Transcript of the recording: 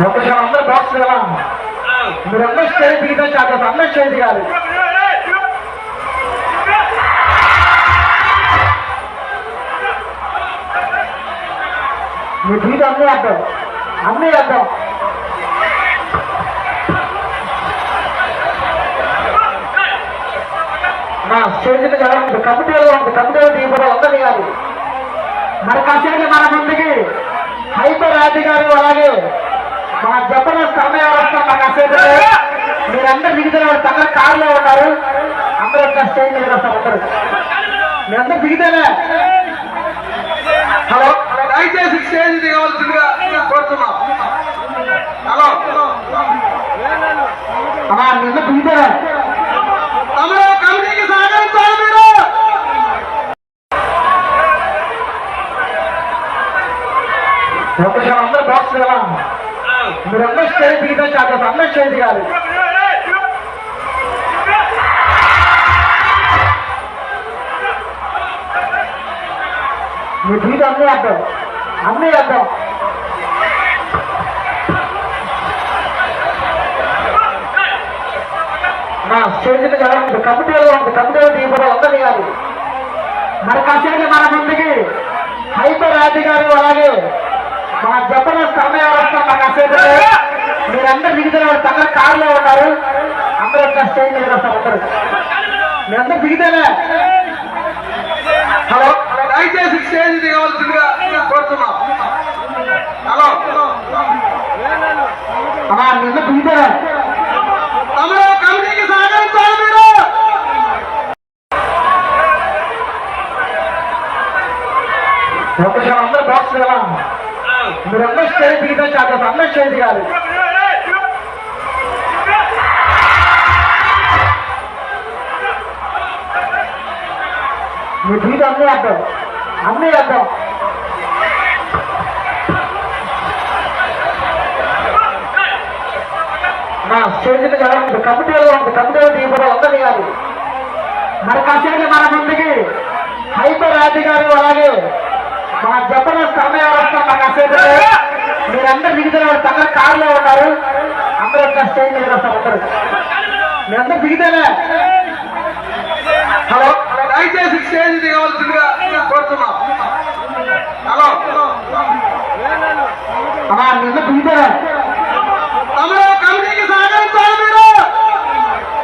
ఒకసారి అందరూ బాక్స్ కదా మీరు స్టేజ్ దిగితే చాలు అందరూ స్టేజ్ దిగాలి. మీ దిగితే అన్నీ అర్థం. అన్నీ అర్థం. నా స్టేజ్ ఉంటుంది కమిటీలో ఉంటుంది కమిటీలో దిగిపోవడం అందరూ దిగాలి. మరి కాసేపు మన ముందుకి హైపర్ రాజు గారు అలాగే మా జబర్దస్త్ అన్నయ్య వ్యవస్థ మా కాసేపు మీరందరూ దిగితే తగ్గ కారులో ఉన్నారు. అందరూ ఒక స్టేజ్ మీద వస్తారు అందరూ. మీరందరూ దిగితేనే హలో? దయచేసి స్టేజ్ దిగవలసిందిగా కోరుతున్నాం. హలో? అమ్మా నిన్న దిగితేనే తమరు కమిటీకి సహకరించాలి మీరు. ఒకసారి అందరూ బాక్స్ కదా మీరందరూ స్టేజ్ దిగితే చాలు అందరూ స్టేజ్ దిగాలి మీ దిగితే అన్నీ అర్థం అన్నీ అర్థం మా స్టేజ్ మీద ఎలా కమిటీలో ఉంటుంది కమిటీలో దిగిపోవడం అందరూ దిగాలి మరి కాసేపు మన ముందుకి హైపర్ రాజు గారు అలాగే మా అన్నయ్య వ్యవస్థ మా కాసేపు మీరందరూ దిగితే తగ్గ కారులో ఉన్నారు. అందరూ ఒక స్టేజ్ మీద వస్తారు అందరూ. మీరందరూ దిగితేనే హలో? దయచేసి స్టేజ్ దిగవలసిందిగా కోరుతున్నాం. హలో? అమ్మా నిన్న దిగితేనే తమరు కమిటీకి సహకరించాలి మీరు. ఒకసారి అందరూ బాక్స్ కదా మీరు స్టేజ్ దిగితే చాలు అందరూ స్టేజ్ దిగాలి మీ దిగితే అన్నీ అర్థం అన్నీ అర్థం మా స్టేజ్ మీద కమిటీలో ఉంటుంది కమిటీలో దిగిపోవడం అందరూ దిగాలి మరి కాసేపు మన ముందుకి హైపర్ అధికారులు అలాగే మా జపన సమయం వస్తాం నాకు అసేపు మీరందరూ బిగితలే వస్తారు అందరు కారులో ఉన్నారు. అందరూ ఒక స్టేజ్ మీద వస్తారు అందరూ. మీరందరూ బిగితలే హలో దయచేసి స్టేజ్ దిగవలసిందిగా కోరుతున్నాం. హలో. అలా నిన్న బిగితలే